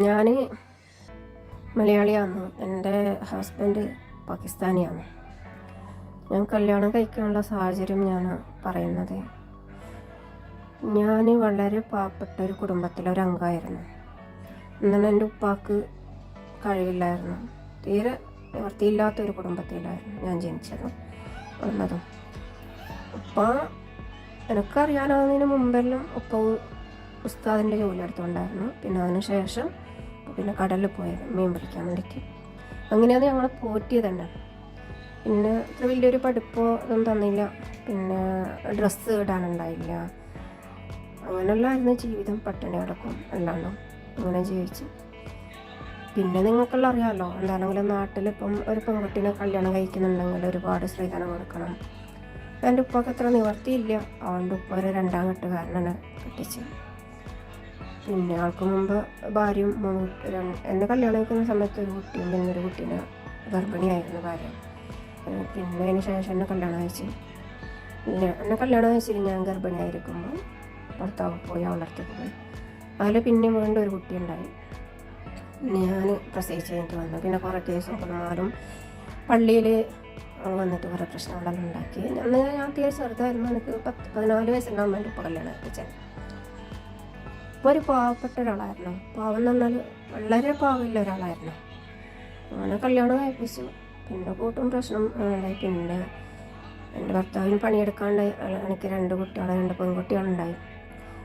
ഞാൻ മലയാളിയാണ്. എന്റെ ഹസ്ബൻഡ് പാകിസ്ഥാനിയാണ്. ഞാൻ കല്യാണം കഴിക്കാനുള്ള സാഹചര്യം ഞാൻ പറയുന്നത്. ഞാൻ വളരെ പാവപ്പെട്ട ഒരു കുടുംബത്തിലെ ഒരു അംഗമായിരുന്നു എന്നാൽ എന്റെ ഉപ്പാക്ക് കഴിവില്ലായിരുന്നു. തീരെ നിവൃത്തിയില്ലാത്തൊരു കുടുംബത്തിലായിരുന്നു ഞാൻ ജനിച്ചതും വന്നതും ഉപ്പ എനിക്കറിയാനാവുന്നതിന് മുമ്പെല്ലാം ഉപ്പ ഉസ്താദിന്റെ ജോലി എടുത്തുകൊണ്ടായിരുന്നു പിന്നെ അതിനുശേഷം പിന്നെ കടലിൽ പോയത് മീൻ പിടിക്കാൻ വേണ്ടിയിട്ട്. അങ്ങനെയാണ് ഞങ്ങളെ പോറ്റിയത് പിന്നെ അത്ര വലിയൊരു പഠിപ്പോ ഒന്നും തന്നില്ല. പിന്നെ ഡ്രസ്സ് ഇടാനുണ്ടായില്ല. അങ്ങനെയുള്ളായിരുന്നു ജീവിതം. പട്ടിണി കിടക്കും അല്ലാണ്ടും അങ്ങനെ ജീവിച്ചു. പിന്നെ നിങ്ങൾക്കെല്ലാം അറിയാമല്ലോ എന്താണെങ്കിലും നാട്ടിലിപ്പം ഒരു പെൺകുട്ടീനെ കല്യാണം കഴിക്കുന്നുണ്ടെങ്കിൽ ഒരുപാട് സ്ത്രീധനം കൊടുക്കണം. എന്റെ ഉപ്പൊക്കെ അത്ര നിവർത്തിയില്ല. അതുകൊണ്ട് ഉപ്പ ഒരു രണ്ടാം കെട്ടുകാരനാണ് കെട്ടിച്ച് പിന്നെ ആൾക്ക് മുമ്പ് ഭാര്യയും മൂന്ന് എന്റെ കല്യാണം കഴിക്കുന്ന സമയത്ത് ഒരു കുട്ടിയും പിന്നെ ഒരു കുട്ടീനെ ഗർഭിണിയായിരുന്നു ഭാര്യ. പിന്നെ അതിന് ശേഷം എന്നെ കല്യാണം കഴിച്ചു. പിന്നെ എന്നെ കല്യാണം കഴിച്ചിട്ട് ഞാൻ ഗർഭിണിയായിരിക്കുമ്പോൾ ഭർത്താവ് പോയി അവളടുത്തേക്ക് പോയി. അതിൽ പിന്നെ വീണ്ടും ഒരു കുട്ടി ഉണ്ടായി ഞാൻ പ്രസവിച്ച് കഴിഞ്ഞിട്ട് വന്നു. പിന്നെ കുറേ കേസും കൊന്നാലും പള്ളിയിൽ വന്നിട്ട് കുറേ പ്രശ്നങ്ങളെല്ലാം ഉണ്ടാക്കി. അന്ന് ഞാൻ തീരെ ചെറുതായിരുന്നു. എനിക്ക് പത്ത് പതിനാല് വയസ്സുണ്ടാകുമ്പോൾ എന്റെ ഇപ്പോൾ കല്യാണം കഴിച്ചത് ഒരു പാവപ്പെട്ട ഒരാളായിരുന്നു. പാവം എന്ന് പറഞ്ഞാൽ വളരെ പാവമില്ല ഒരാളായിരുന്നു. അങ്ങനെ കല്യാണം കഴിപ്പിച്ചു. പിന്നെ കൂട്ടും പ്രശ്നം ഉണ്ടായി. പിന്നെ എന്റെ ഭർത്താവിന് പണിയെടുക്കാണ്ട് എനിക്ക് രണ്ട് കുട്ടികളെ രണ്ട് പെൺകുട്ടികളുണ്ടായി.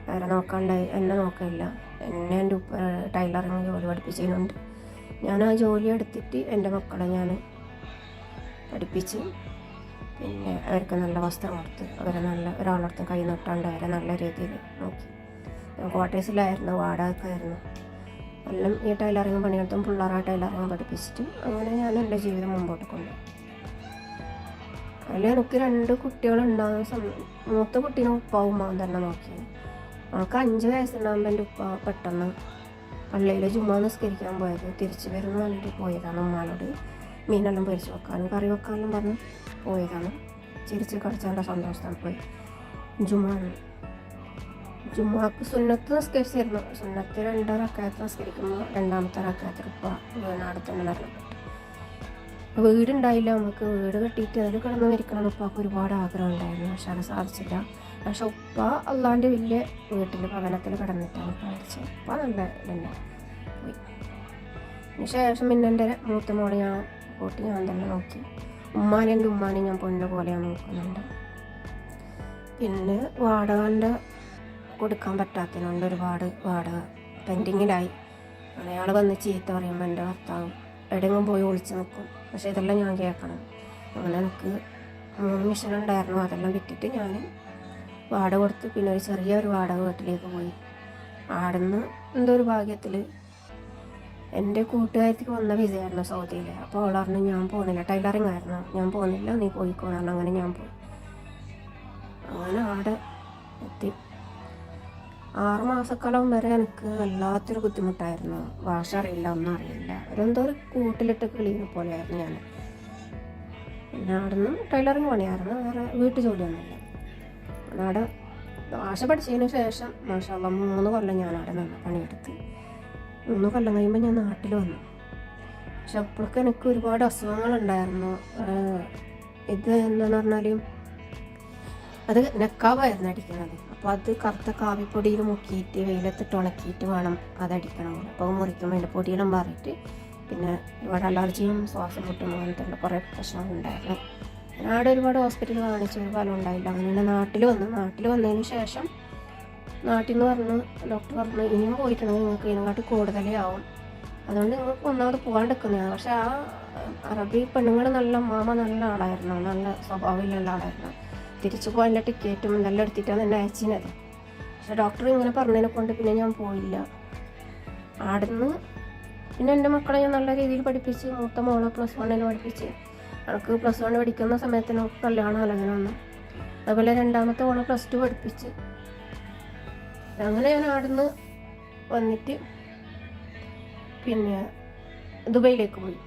വേറെ നോക്കാണ്ടായി. എന്നെ നോക്കില്ല എന്നെ എന്റെ ഉപ്പ ടൈലറിങ് ജോലി പഠിപ്പിച്ചതിനുണ്ട്. ഞാൻ ആ ജോലി എടുത്തിട്ട് എന്റെ മക്കളെ ഞാൻ പഠിപ്പിച്ച് പിന്നെ അവർക്ക് നല്ല വസ്ത്രം കൊടുത്ത് അവരെ നല്ല ഒരാളടുത്തും കൈ നോട്ടാണ്ട് അവരെ നല്ല രീതിയിൽ നോക്കി. ക്വാർട്ടേഴ്സിലായിരുന്നു വാടകക്കായിരുന്നു. എല്ലാം ഈ ടൈലറിങ് പണിയെടുത്തും പിള്ളേരെ ടൈലറിങ് പഠിപ്പിച്ചിട്ട് അങ്ങനെ ഞാൻ എന്റെ ജീവിതം മുമ്പോട്ട് കൊണ്ടു. അതിൽ എനിക്ക് രണ്ട് കുട്ടികളുണ്ടാകുന്ന സമയം മൂത്ത കുട്ടീനെ ഉപ്പാവും അവൻ തന്നെ നോക്കി. അവൾക്ക് അഞ്ച് വയസ്സുണ്ടാകുമ്പോൾ എന്റെ ഉപ്പ പെട്ടെന്ന് പള്ളിയിൽ ചുമ്മാ നിസ്കരിക്കാൻ പോയത്. തിരിച്ചു വരുന്ന വേണ്ടി പോയതാണ് ഉമ്മാനോട്. മീനെല്ലാം പൊരിച്ച് വെക്കാനും കറി വെക്കാനും പറഞ്ഞ് പോയതാണ്. ചിരിച്ച് കളിച്ചാന്റെ സന്തോഷത്തിൽ പോയി. ജുമാണ് ജുമാക്ക് സുന്നത്ത് നിസ്കരിച്ചിരുന്നു സുന്നത്ത് രണ്ട് റക്കായത്ത് നിസ്കരിക്കുമ്പോൾ രണ്ടാമത്തെ റക്കായത്തിൽ ഉപ്പ വീണാട് തന്നെ മരണപ്പെട്ടു വീടുണ്ടായില്ല. നമുക്ക് വീട് കെട്ടിയിട്ട് അതിൽ കിടന്ന് മരിക്കണം ഉപ്പാക്ക് ഒരുപാട് ആഗ്രഹം ഉണ്ടായിരുന്നു. പക്ഷെ അത് സാധിച്ചില്ല. പക്ഷെ ഉപ്പ അല്ലാണ്ട് വലിയ വീട്ടിൽ ഭവനത്തിൽ കിടന്നിട്ടാണ് ഉപ്പ മരിച്ചത്. ഉപ്പ നല്ല ഇതന്നെ പോയി. ശേഷം പിന്നെ എന്റെ മൂത്ത മോളെ ഞാൻ കൂട്ടി ഞാൻ തന്നെ നോക്കി. ഉമ്മാനെ എന്റെ ഉമ്മാനെ ഞാൻ പൊണ്ണ പോലെയാണ് നോക്കുന്നുണ്ട്. പിന്നെ വാടകന്റെ കൊടുക്കാൻ പറ്റാത്തതിനുണ്ട് ഒരുപാട് വാടക പെൻഡിങ്ങിലായി. അയാൾ വന്ന് ചീത്ത പറയുമ്പോൾ എന്റെ ഭർത്താവ് എവിടെയെങ്കിലും പോയി ഒളിച്ചു നിൽക്കും പക്ഷേ ഇതെല്ലാം ഞാൻ കേൾക്കണം. അങ്ങനെ എനിക്ക് മൂന്ന് മിഷൻ ഉണ്ടായിരുന്നു അതെല്ലാം വിറ്റിട്ട് ഞാൻ വാടക കൊടുത്ത് പിന്നെ ഒരു ചെറിയൊരു വാടക വീട്ടിലേക്ക് പോയി. ആടുന്ന് എന്തോ ഒരു ഭാഗ്യത്തിൽ എന്റെ കൂട്ടുകാരത്തേക്ക് വന്ന വിജയായിരുന്നു സൗദിയിൽ അപ്പോൾ അവൾ പറഞ്ഞു ഞാൻ പോകുന്നില്ല. ടൈലറിങ് ആയിരുന്നു. ഞാൻ പോകുന്നില്ല. നീ പോയിക്കോളാണ് അങ്ങനെ ഞാൻ പോയി. അങ്ങനെ ആടെ എത്തി. ആറ് മാസക്കാലം വരെ എനിക്ക് വല്ലാത്തൊരു ബുദ്ധിമുട്ടായിരുന്നു. ഭാഷ അറിയില്ല ഒന്നും അറിയില്ല. ഒരെന്തോ ഒരു കൂട്ടിലിട്ട് കിളിയെ പോലെയായിരുന്നു ഞാൻ പിന്നെ അവിടെ നിന്ന് ടൈലറിങ് പണിയായിരുന്നു വേറെ വീട്ടു ജോലിയൊന്നുമില്ല. അവിടെ ഭാഷ പഠിച്ചതിന് ശേഷം മാഷാള്ള മൂന്ന് കൊല്ലം ഞാൻ അവിടെ നിന്ന് പണിയെടുത്ത്. മൂന്ന് കൊല്ലം കഴിയുമ്പോൾ ഞാൻ നാട്ടിൽ വന്നു. പക്ഷെ അപ്പോഴൊക്കെ എനിക്ക് ഒരുപാട് അസുഖങ്ങളുണ്ടായിരുന്നു. ഇത് എന്താണെന്ന് പറഞ്ഞാൽ അത് നെക്കാവായിരുന്നു അടിക്കുന്നത് അപ്പോൾ അത് കറുത്ത കാവിപ്പൊടിയിൽ മുക്കിയിട്ട് വെയിലത്തിട്ട് ഉണക്കിയിട്ട് വേണം അതടിക്കണം അപ്പോൾ മുറിക്കുമ്പോൾ അതിന്റെ പൊടിയെല്ലാം മാറിയിട്ട് പിന്നെ ഒരുപാട് അലർജിയും ശ്വാസം മുട്ടും അങ്ങനത്തെ കുറേ പ്രശ്നങ്ങളുണ്ടായിരുന്നു ഞാൻ അവിടെ ഒരുപാട് ഹോസ്പിറ്റലിൽ കാണിച്ചു ഒരു ഫലം ഉണ്ടായില്ല. അങ്ങനെ നാട്ടിൽ വന്നു. നാട്ടിൽ വന്നതിന് ശേഷം നാട്ടിൽ നിന്ന് പറഞ്ഞു ഡോക്ടർ പറഞ്ഞു ഇനിയും പോയിട്ടുണ്ടെങ്കിൽ നിങ്ങൾക്ക് ഇതിനെക്കാട്ടി കൂടുതലേ ആവും. അതുകൊണ്ട് നിങ്ങൾക്ക് ഒന്നാമത് പോകാണ്ടിരിക്കുന്നതാണ് പക്ഷെ ആ അറബി പെണ്ണുങ്ങൾ നല്ല മാമ നല്ല ആളായിരുന്നു. നല്ല സ്വഭാവമുള്ള ആളായിരുന്നു. തിരിച്ചു പോകാനുള്ള ടിക്കറ്റും ഇതെല്ലാം എടുത്തിട്ടാണ് എന്നെ അയച്ചിനത് പക്ഷെ ഡോക്ടർ ഇങ്ങനെ പറഞ്ഞതിനെ കൊണ്ട് പിന്നെ ഞാൻ പോയില്ല. ആടുന്ന് പിന്നെ എന്റെ മക്കളെ ഞാൻ നല്ല രീതിയിൽ പഠിപ്പിച്ച് മൂത്ത മോളെ പ്ലസ് വണ്ണിന് പഠിപ്പിച്ച്. അവൾക്ക് പ്ലസ് വൺ പഠിക്കുന്ന സമയത്തിന് കല്യാണം അല്ലെങ്കിൽ ഒന്ന് അതുപോലെ രണ്ടാമത്തെ മോളെ പ്ലസ് ടു പഠിപ്പിച്ച്. അങ്ങനെ ഞാൻ ആടുന്ന് വന്നിട്ട് പിന്നെ ദുബൈയിലേക്ക് പോയി.